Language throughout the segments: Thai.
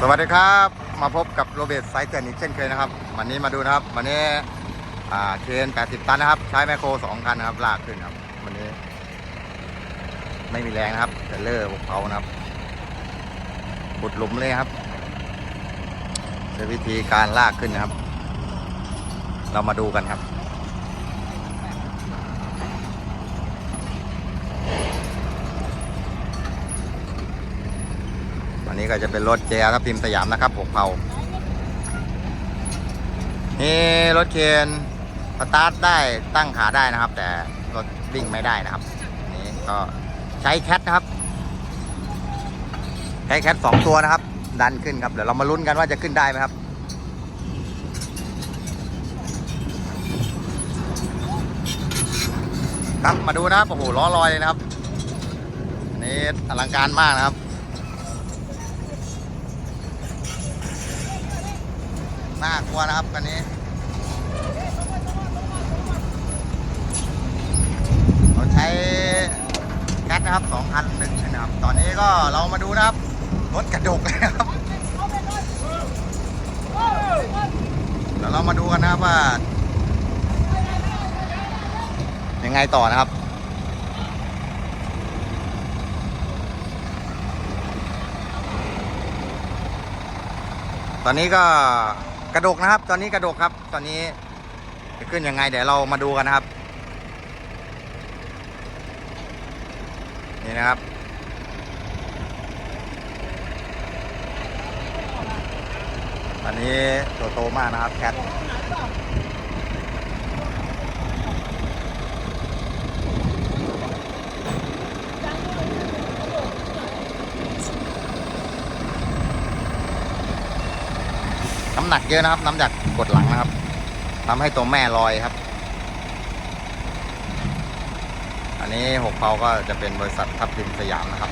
สวัสดีครับ มาพบกับโรเบิร์ตไซเตอร์อีกเช่นเคยนะครับ วันนี้มาดูนะครับ วันนี้อ่าเคน80 ตันนะครับ ใช้แมคโคร2คันนะครับลากขึ้นครับ วันนี้ ไม่มีแรงนะครับเทรลเลอร์พวกเขานะครับบุดหลุมเลยครับใช้วิธีการลากขึ้นนะครับ เรามาดูกันครับันนี้ก็จะเป็นรถเจครับทีมสยามนะครับหกเผานี่รถเคนสตาร์ทได้ตั้งขาได้นะครับ แต่รถวิ่งไม่ได้นะครับนนี่ก็ใช้แคทนะครับ ใช้แคทสองตัวนะครับ ดันขึ้นครับเดี๋ยวเรามาลุ้นกันว่าจะขึ้นได้ไหมครับครับมาดูนะครับโอ้โหล้อลอยเลยนะครับ อันนี้อลังการมากนะครับ น่ากลัวนะครับคันนี้เราใช้แก๊สนะครับสองคันหนึ่งนะครับ ตอนนี้ก็เรามาดูนะครับ รถกระดกนะครับเดี๋ยวเรามาดูกันนะครับว่า ยังไงต่อนะครับตอนนี้ก็ กระดกนะครับ ตอนนี้กระดกครับ ตอนนี้จะขึ้นยังไง เดี๋ยวเรามาดูกันนะครับ นี่นะครับ อันนี้ตัวโตมากนะครับแคท น้ำหนักเยอะนะครับ น้ำหนักกดหลังนะครับทำให้ตัวแม่ลอยครับ อันนี้หกเพาก็จะเป็นบริษัททับทิมสยามนะครับ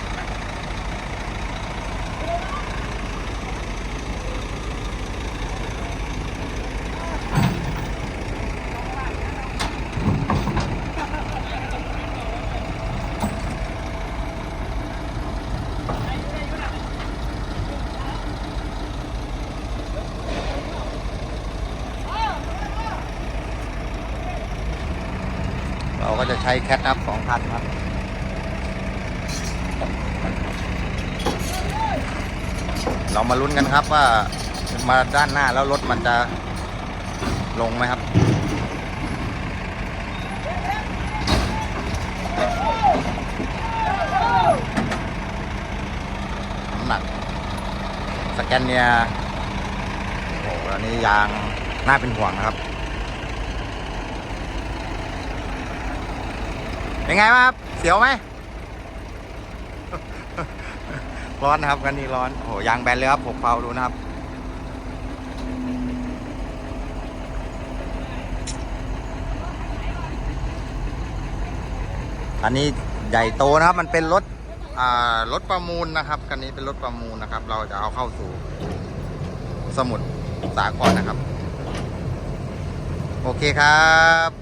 เราก็จะใช้แคทนับสองคันครับเรามาลุ้นกันครับว่ามาด้านหน้าแล้วรถมันจะลงไหมครับ น้ำหนัก สแกนเนียโอ้โหอันนี้ยางน่าเป็นห่วงนะครับ เป็นไงบ้างครับ เสียวไหม ร้อนนะครับกันนี้ร้อน โอ้โหยางแบนเลยครับหกเผาดูนะครับ อันนี้ใหญ่โตนะครับ มันเป็นรถอ่ารถประมูลนะครับคันนี้เป็นรถประมูลนะครับ เราจะเอาเข้าสู่สมุทรสาครนะครับ โอเคครับ